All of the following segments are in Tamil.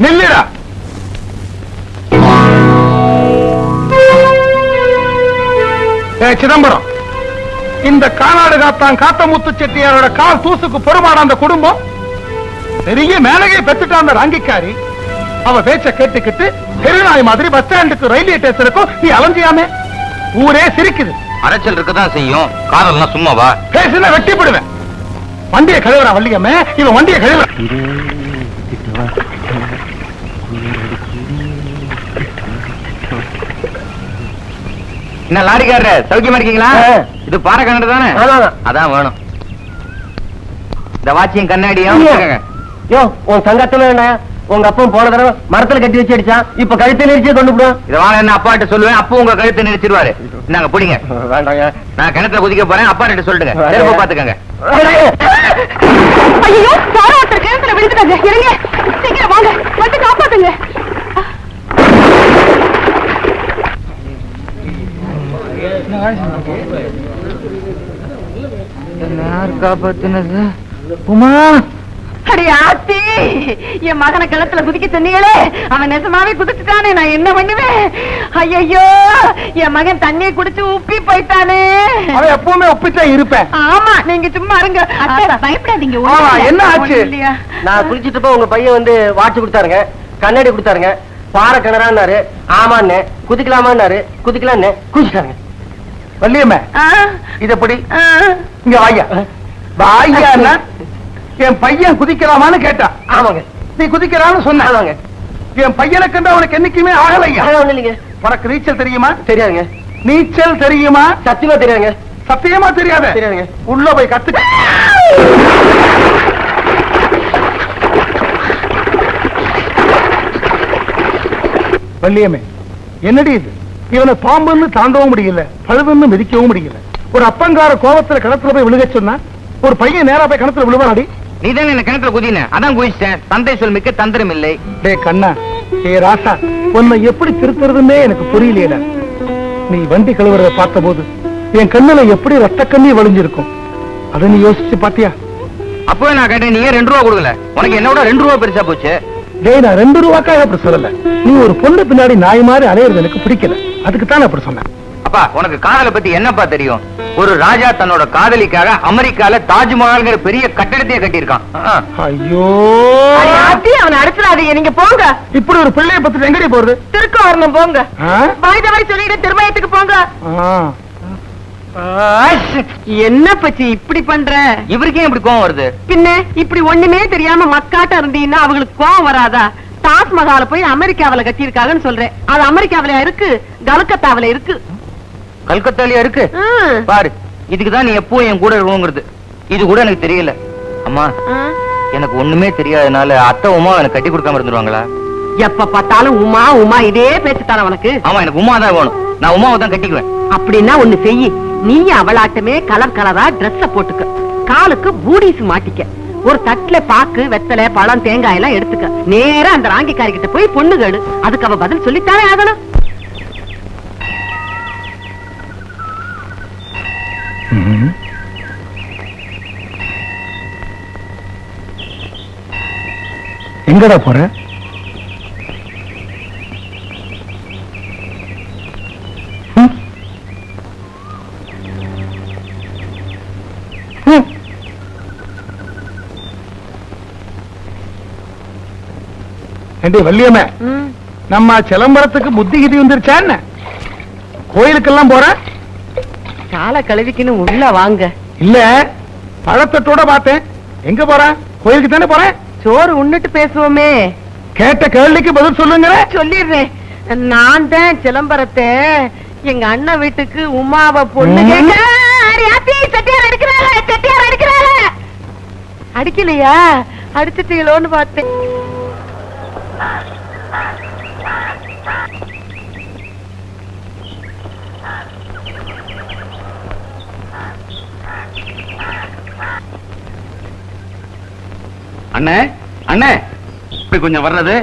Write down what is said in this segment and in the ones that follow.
நில்லுடா ஏ சிதம்பரம் இந்த கானாடு காத்தான் காத்தமுத்து செட்டியாரோட கால் தூசுக்கு பொறுமாட அந்த குடும்பம் பெரிய மேலகை பெற்றுட்டான் அந்த ராங்கிக்காரி அவ பேச்ச கேட்டுக்கிட்டு பெருநாய் மாதிரி பஸ் ஸ்டாண்டுக்கு ரயில்வே ஸ்டேஷனுக்கும் நீ அலைஞ்சியாமே ஊரே சிரிக்குது அரைச்சல் இருக்கதான் செய்யும் காரெல்லாம் சும்மாவா பேசுனா வெட்டி போடுவேன் வண்டியை கழுவுறா வள்ளியம்மே இவன் வண்டியை கழுவுற என்ன லாரிக்காரர் சௌக்கியமா இருக்கீங்களா. இது பாறை கண்ணாடி தானே. அதான் வேணும். இந்த வாட்சியும் கண்ணாடியும். யோ உன் சங்கத்துல என்ன? உங்க அப்பன் போன தடவை மரத்துல கட்டி வச்சு அடிச்சான். இப்ப கழுத்தை நெரிச்சு கொண்டு போடும் இத வாங்க என்ன அப்பாட்ட சொல்லுவேன். அப்போ உங்க கழுத்தை நிறுத்திடுவாரு நாங்க பிடிங்க. வேண்டாங்க. நான் கிணத்துல குதிக்க போறேன். அப்பா கிட்ட வேண்டாங்க. திரும்ப பாத்துக்கங்க ஐயோ யாரோ? ஒருத்தர் கிணத்துல விழுந்துட்டாங்க. இறங்க சீக்கிரம் வாங்க. வந்து காப்பாத்துங்க. யார் காப்பாத்துனது உமா! அடி ஆத்தி! என் மகனை கிணத்துல குதிக்க சொன்னீங்களே? அவன் நெசமாவே குதிச்சுட்டானே நான் என்ன பண்ணுவேன்? ஐயோ என் மகன் தண்ணியை குடிச்சு உப்பி போயிட்டானே! அவன் எப்பவுமே ஒப்பித்தான் இருப்பேன். ஆமா நீங்க சும்மா இருங்க. பயப்படாதீங்க ஆமா, என்ன ஆச்சு? நான் குளிச்சிட்டு போய் உங்க பையன் வந்து வாட்ச் கொடுத்தாருங்க. கண்ணாடி கொடுத்தாருங்க. பாறை கிணறான்னாரு. ஆமான்னு. குதிக்கலாமான்னாரு. குதிக்கலான்னு. குதிச்சிட்டாருங்க வள்ளியம்மே இது எப்படி. இங்க வாயா வாயா என் பையன் குதிக்கலாமான்னு கேட்டான் ஆமாங்க. நீ குதிக்கிறான்னு சொன்ன. ஆமாங்க. என் பையனுக்கு அவனுக்கு என்னைக்குமே ஒண்ணும் இல்லைங்க. உனக்கு நீச்சல் தெரியுமா? தெரியாதுங்க. நீச்சல் தெரியுமா? சத்தியமா தெரியாதுங்க. சத்தியமா தெரியாத. தெரியாதுங்க. உள்ள போய் கத்துக்க வள்ளியம்மே என்னடி இது? இவனை பாம்புன்னு தாண்டவும் முடியல பழுதுன்னு மிதிக்கவும் முடியல. ஒரு அப்பங்கார கோபத்துல கிணத்துல போய் விழுக சொன்னா ஒரு பையன் நேரா போய் கிணத்துல விழுவாடி நீ தானே என்ன கிணத்துல குதின? அதான் குதிச்சிட்டேன். தந்தை சொல் மிக்க தந்திரம் இல்லை. டே கண்ணா ஏ ராசா உன்னை எப்படி திருத்துறதுன்னே எனக்கு புரியலையடா. நீ வண்டி கழுவுறத பார்த்தபோது என் கண்ணுல எப்படி ரத்த கண்ணி வழிஞ்சிருக்கும்? அதை நீ யோசிச்சு பாத்தியா? அப்பவே நான் கேட்டேன் நீ ரெண்டு ரூபா கொடுக்கல? உனக்கு என்னோட ரெண்டு ரூபா பெருசா போச்சு. டேய் நான் ரெண்டு ரூபாக்காக அப்படி சொல்லல. நீ ஒரு பொண்ணு பின்னாடி நாய் மாதிரி அலையிறது எனக்கு பிடிக்கல. அதுக்கு தான் அப்படி சொன்னேன். அப்பா உனக்கு காதலை பத்தி என்னப்பா தெரியும்? ஒரு ராஜா தன்னோட காதலிக்காக அமெரிக்கால தாஜ்மஹால்ங்கிற பெரிய கட்டடத்தையே கட்டியிருக்கான். ஐயோ! அவனை அடிச்சிடாதீங்க நீங்க போங்க. இப்படி ஒரு பிள்ளைய பத்தி எங்கடி போறது? திருக்க வரணும் போங்க. ஆ? வாய்தவாய் சொல்லிட்டு திருமயத்துக்கு போங்க. என்ன பச்சி இப்படி பண்ற? இவருக்கே இப்படி கோவம் வருது. பின்ன இப்படி ஒண்ணுமே தெரியாம மக்காட்ட இருந்தீங்கன்னா அவங்களுக்கு கோவம் வராதா? தாஜ்மஹால போய் அமெரிக்காவில கட்டியிருக்காங்கன்னு சொல்றேன். அது அமெரிக்காவில இருக்கு? கல்கத்தாவில இருக்கு. கல்கத்தாலயா இருக்கு. பாரு இதுக்குதான் நீ எப்போ என் கூட இருக்கணுங்கிறது. இது கூட எனக்கு தெரியல. அம்மா. எனக்கு ஒண்ணுமே தெரியாதனால அத்தை உமா எனக்கு கட்டி கொடுக்காம இருந்துருவாங்களா? எப்ப பார்த்தாலும் உமா உமா இதே பேச்சு தானே உனக்கு? ஆமா எனக்கு உமா தான் வேணும். நான் உமாவை தான் கட்டிக்குவேன். அப்படின்னா ஒண்ணு செய். நீ அவளாட்டமே கலர் கலரா Dress-அ போட்டுக்க. காலுக்கு பூடிஸ் மாட்டிக்க. ஒரு தட்டுல பாக்கு வெத்தலை பழம் தேங்காய் எல்லாம் எடுத்துக்க. நேரா அந்த ராங்கிக்காரி கிட்ட போய் பொண்ணு கேடு அதுக்கு அவ பதில் சொல்லித்தானே ஆகணும். எங்கடா போற? ஏண்டி வள்ளியம்மே? நம்ம சிலம்பரத்துக்கு புத்தி கிதி வந்துருச்சா என்ன? கோயிலுக்கெல்லாம் போற? காலை கழுவிக்கின்னு உள்ள வாங்க. இல்ல பழத்தட்டோட பார்த்தேன். எங்க போற? கோயிலுக்கு தானே போறேன் சோறு உண்ணுட்டு பேசுவோமே. கேட்ட கேள்விக்கு பதில் சொல்லுங்க சொல்லிடுறேன். நான் தான் சிலம்பரத்தை. எங்க அண்ணன் வீட்டுக்கு உமாவை பொண்ணு. கேட்க செட்டியார் அடிக்கிறாள செட்டியார் அடிக்கிறாள. அடிக்கலையா? அடிச்சிட்டீங்களோன்னு பார்த்தேன். அண்ணே அண்ணே இப்படி கொஞ்சம் வர்றது.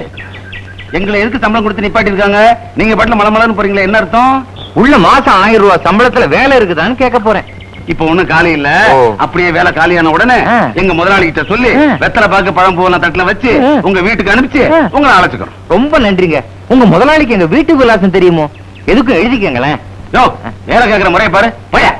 எங்களை எதுக்கு சம்பளம் கொடுத்து நிப்பாட்டி இருக்காங்க நீங்க பாட்டுல மலை மலன்னு போறீங்களே என்ன அர்த்தம்? உள்ள மாசம் ஆயிரம் ரூபாய் சம்பளத்துல வேலை இருக்குதான்னு கேட்க போறேன். இப்ப ஒண்ணும் காலி இல்ல. அப்படியே வேலை காலியான உடனே. எங்க முதலாளி கிட்ட சொல்லி. வெத்தலை பாக்கு பழம் பூவெல்லாம் தட்டுல வச்சு. உங்க வீட்டுக்கு அனுப்பிச்சு. உங்களை அழைச்சுக்கிறோம். ரொம்ப நன்றிங்க. உங்க முதலாளிக்கு எங்க வீட்டு விலாசம் தெரியுமோ? எதுக்கும் எழுதிக்கங்களேன். வேலை கேக்குற முறைய பாரு. போயா.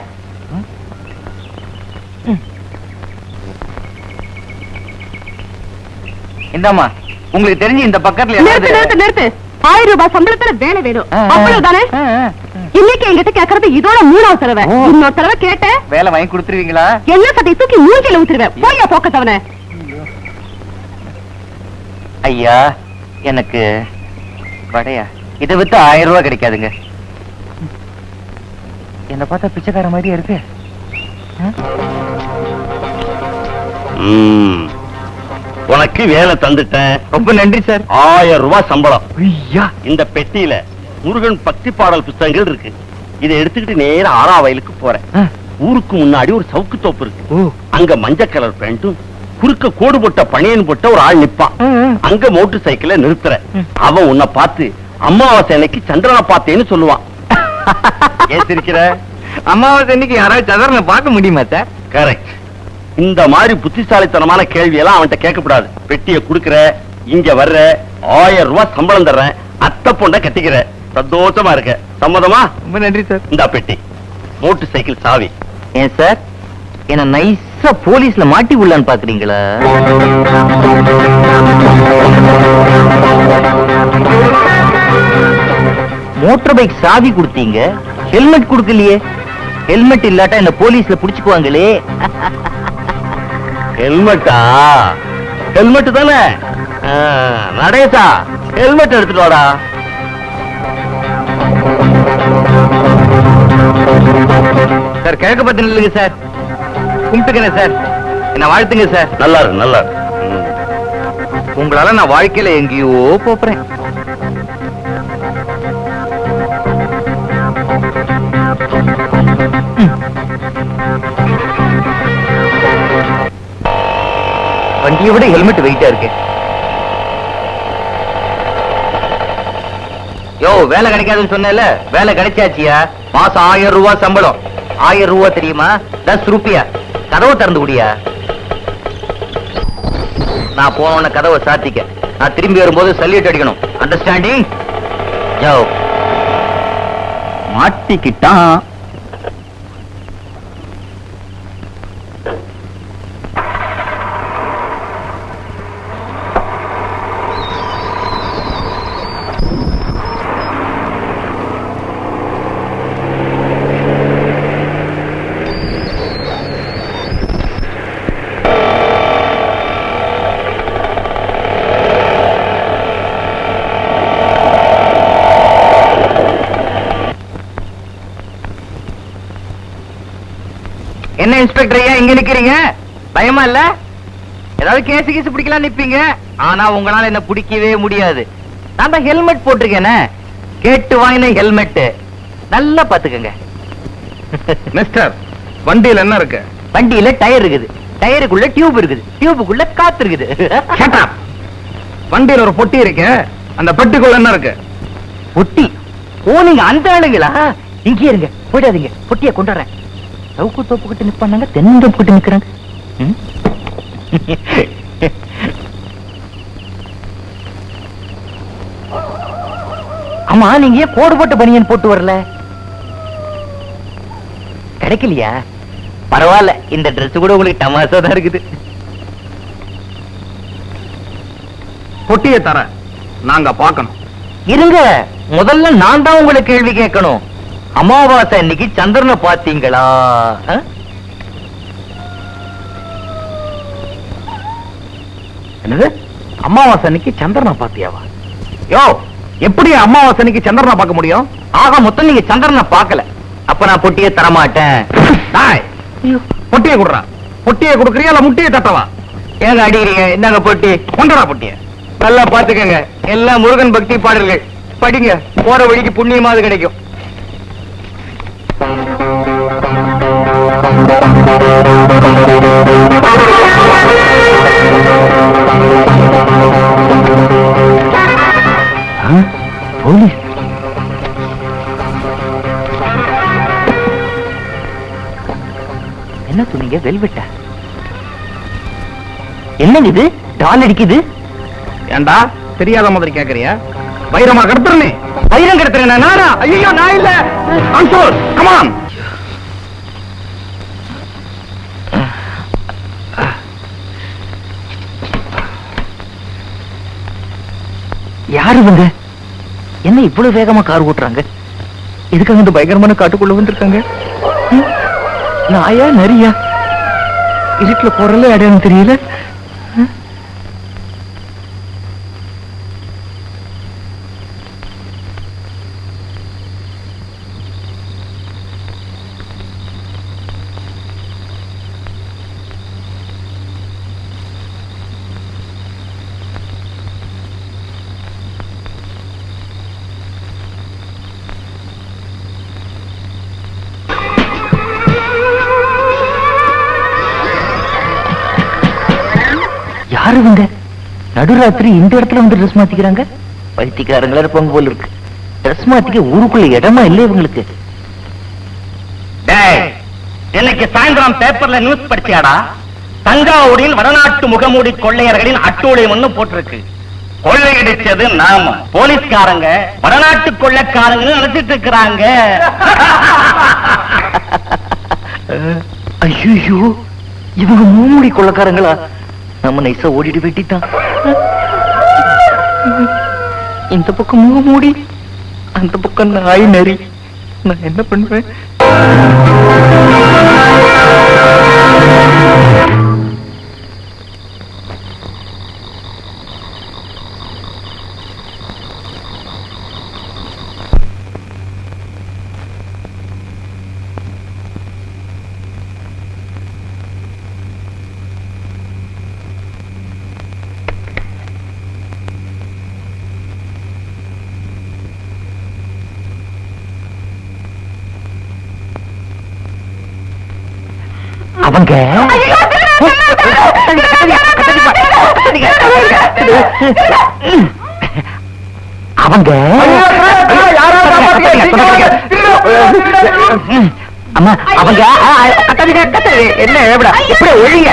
இந்தாம்மா உங்களுக்கு தெரிஞ்சு இந்த பக்கத்துல நிறுத்து நிறுத்து நிறுத்து. ஆயிரம் ரூபாய் சம்பளத்துல வேலை வேணும். அவ்வளவுதானே. இன்னைக்கு என்கிட்ட கேக்குறது இதோட மூணாவது தடவை. இன்னொரு தடவை கேட்ட வேலை வாங்கி கொடுத்துருவீங்களா? என்ன சட்டை தூக்கி மூஞ்சில ஊத்துருவேன். போயா போக்கத்தவன ஐயா எனக்கு வடையா? இதை வித்து ஆயிரம் ரூபாய் கிடைக்காதுங்க. என்ன பார்த்தா பிச்சைக்கார மாதிரியே இருக்கு. உனக்கு வேலை தந்துட்டேன். ரொம்ப நன்றி சார். ஆயிரம் ரூபாய் சம்பளம். ஐயா. இந்த பெட்டியில முருகன் பக்தி பாடல் புத்தகங்கள் இருக்கு. இதை எடுத்துக்கிட்டு நேரா ஆறா வயலுக்கு போறேன். ஊருக்கு முன்னாடி ஒரு சவுக்கு தோப்பு இருக்கு. அங்க மஞ்சள் கலர் பேண்ட்டும் குறுக்க கோடு போட்ட பனியன் போட்ட ஒரு ஆள் நிப்பான். அங்க மோட்டர் சைக்கிள நிறுத்துற அவன் உன்னை பார்த்து அமாவாசை அன்னைக்கு சந்திரனை பார்த்தேன்னு சொல்லுவான். ஏன் சிரிக்கிற? அமாவாசை இன்னைக்கு யாராவது சதரனை பார்க்க முடியுமா சார்? கரெக்ட் இந்த மாதிரி புத்திசாலித்தனமான கேள்வி எல்லாம் அவன்கிட்ட கேட்கக்கூடாது. பெட்டியை குடுக்கற இங்க வர்ற ஆயிரம் ரூபாய் சம்பளம் தர்றேன் அத்தை பொண்ண கட்டிக்கிற. சந்தோஷமா இருக்க. சம்மதமா? ரொம்ப நன்றி சார். இந்த பெட்டி. மோட்டர் சைக்கிள் சாவி. ஏன் சார்? என்ன நைஸா போலீஸ்ல மாட்டி உள்ளான்னு பாக்குறீங்களா? மோட்டார் பைக் சாவி கொடுத்தீங்க. ஹெல்மெட் கொடுக்கலையே. ஹெல்மெட் இல்லாட்டா என்ன போலீஸ்ல புடிச்சுக்குவாங்களே. ஹெல்மெட்டா? ஹெல்மெட் தானே? நடேசா ஹெல்மெட் எடுத்துட்டு வாடா. சார் கிழக்கு பத்தி நில்லுங்க சார். கும்பிட்டுக்கிறேன் சார். என்ன வாழ்த்துங்க சார். நல்லா இருக்கு நல்லா இருக்கு. உங்களால நான் வாழ்க்கையில எங்கேயோ போறேன். வண்டியை விட ஹெல்மெட் வெயிட்டா இருக்கு. யோ வேலை கிடைக்காதுன்னு சொன்னேன்ல? வேலை கிடைச்சாச்சியா? மாசம் ஆயிரம் ரூபாய் சம்பளம். ஆயிரம் ரூபாய் தெரியுமா? தஸ் ரூபியா. கதவை திறந்து குடியா? நான் போன கதவை சாத்திக்க. நான் திரும்பி வரும்போது சல்யூட் அடிக்கணும். அண்டர்ஸ்டாண்டிங் யோ. மாட்டிக்கிட்டான். என்ன இன்ஸ்பெக்டர் ஐயா இங்க நிக்கிறீங்க? பயமா இல்ல? ஏதாவது கேஸ் கேஸ் பிடிக்கலாம் நிப்பீங்க? ஆனா உங்களால என்ன பிடிக்கவே முடியாது. நான் தான் ஹெல்மெட் போட்டிருக்கேனே? கேட்டு வாங்கின ஹெல்மெட் நல்லா பாத்துக்கங்க. மிஸ்டர் வண்டியில என்ன இருக்கு? வண்டியில டயர் இருக்குது. டயருக்குள்ள டியூப் இருக்குது. டியூபுக்குள்ள காத்து இருக்குது. வண்டியில ஒரு பொட்டி இருக்கு. அந்த பெட்டிக்குள்ள என்ன இருக்கு? பொட்டி. ஓ நீங்க அந்த ஆளுங்களா இங்கே இருங்க. போயிடாதீங்க. பொட்டியை கொண்டாடுறேன் சவுக்கு தோப்பு கிட்ட நிப்பாங்க தென்னந்தோப்பு கிட்ட நிக்கிறாங்க? ஆமா நீங்க ஏன் கோடு போட்ட பனியன் போட்டு வரல? கிடைக்கலையா? பரவாயில்ல இந்த Dress கூட உங்களுக்கு டமாசா தான் இருக்குது. பொட்டியை தர நாங்க பார்க்கணும். இருங்க முதல்ல நான் தான் உங்களை கேள்வி கேட்கணும். அமாவாசை அன்னைக்கு சந்திரனை பாத்தீங்களா? என்னது? அமாவாசை அன்னைக்கு சந்திரனை பாத்தியாவா யோ எப்படி அமாவாசை அன்னைக்கு சந்திரனை பார்க்க முடியும்? ஆக மொத்தம் நீங்க சந்திரனை பார்க்கல. அப்ப நான் பொட்டியை தரமாட்டேன். டாய் பொட்டியை குடுறா. பொட்டியை குடுக்கறியா இல்ல முட்டியை தட்டவா? ஏங்க அடிக்கிறீங்க? என்னங்க பொட்டி. கொண்டடா பொட்டிய. நல்லா பாத்துக்கங்க எல்லாம் முருகன் பக்தி பாடல்கள். படிங்க. போற வழிக்கு புண்ணியமாவது கிடைக்கும். போலீஸ் கல்வெட்டா என்னங்க இது? டால் அடிக்குது? ஏண்டா? தெரியாத மாதிரி கேக்குறியா? வைரமா கடத்துறனே வைரம் கிடத்துறேன் நானா ஐயோ நான் இல்ல. அன்சோல் கமான் யாரு இவங்க? என்ன இவ்வளவு வேகமா கார் ஓட்டுறாங்க? எதுக்காக இந்த பயங்கரமான காட்டுக்குள்ள வந்திருக்காங்க? நாயா நரியா? இருட்டுல போறல அடையாளம் தெரியல. யாரு இவங்க நடுராத்திரி இந்த இடத்துல வந்து ட்ரெஸ் மாத்திக்கிறாங்க. பைத்தியக்காரங்களா இருப்பாங்க போல இருக்கு. ட்ரெஸ் மாத்திக்க ஊருக்குள்ள இடமா இல்லை இவங்களுக்கு. இன்னைக்கு சாயந்தரம் பேப்பர்ல நியூஸ் படிச்சியாடா? தஞ்சாவூரில் வடநாட்டு முகமூடி கொள்ளையர்களின் அட்டூழியம்னு போட்டிருக்கு. கொள்ளையடிச்சது நாம. போலீஸ்காரங்க வடநாட்டு கொள்ளைக்காரங்க நினைச்சிட்டு இருக்கிறாங்க. ஐயோ இவங்க மூமுடி கொள்ளக்காரங்களா? நம்ம நைசா ஓடிட்டு வெட்டித்தான். இந்த பக்கம் மூடி அந்த பக்கம் நாய் நரி. நான் என்ன பண்ணுவேன்? அவங்க அவங்க அம்மா அவங்க கத்தாதீங்க கத்தாதீங்க என்ன எப்படா எப்படி ஒழிங்க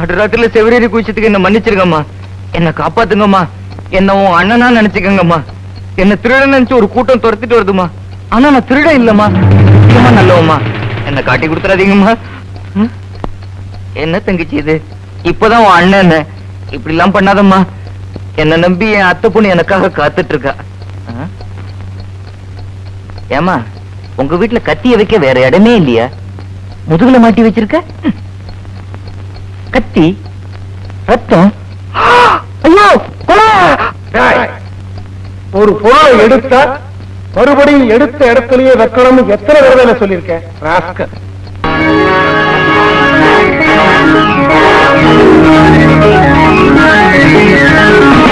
நடுராத்திரில செவிரேறி குளிச்சதுக்கு என்ன மன்னிச்சிருங்கம்மா. என்ன காப்பாத்துங்கம்மா. என்ன உன் அண்ணனா நினைச்சுக்கங்கம்மா. என்ன திருடன் நினைச்சு ஒரு கூட்டம் துரத்திட்டு வருதுமா ஆனா நான் திருட இல்லம்மா. நிச்சயமா நல்லவம்மா. என்ன காட்டி கொடுத்துறாதீங்கம்மா. என்ன தங்கச்சி இது? இப்பதான் உன் அண்ணன். இப்படி எல்லாம் பண்ணாதம்மா. என்ன நம்பி என் அத்தை பொண்ணு எனக்காக காத்துட்டு இருக்கா ஏமா ஏம்மா உங்க வீட்டுல கத்திய வைக்க வேற இடமே இல்லையா? முதுகுல மாட்டி வச்சிருக்க? கத்தி ரத்தம். ஐயோ ஒரு பொருளை எடுத்தா மறுபடியும் எடுத்த இடத்திலேயே வைக்கணும்னு எத்தனை தடவை நான் சொல்லியிருக்கேன் Thank you.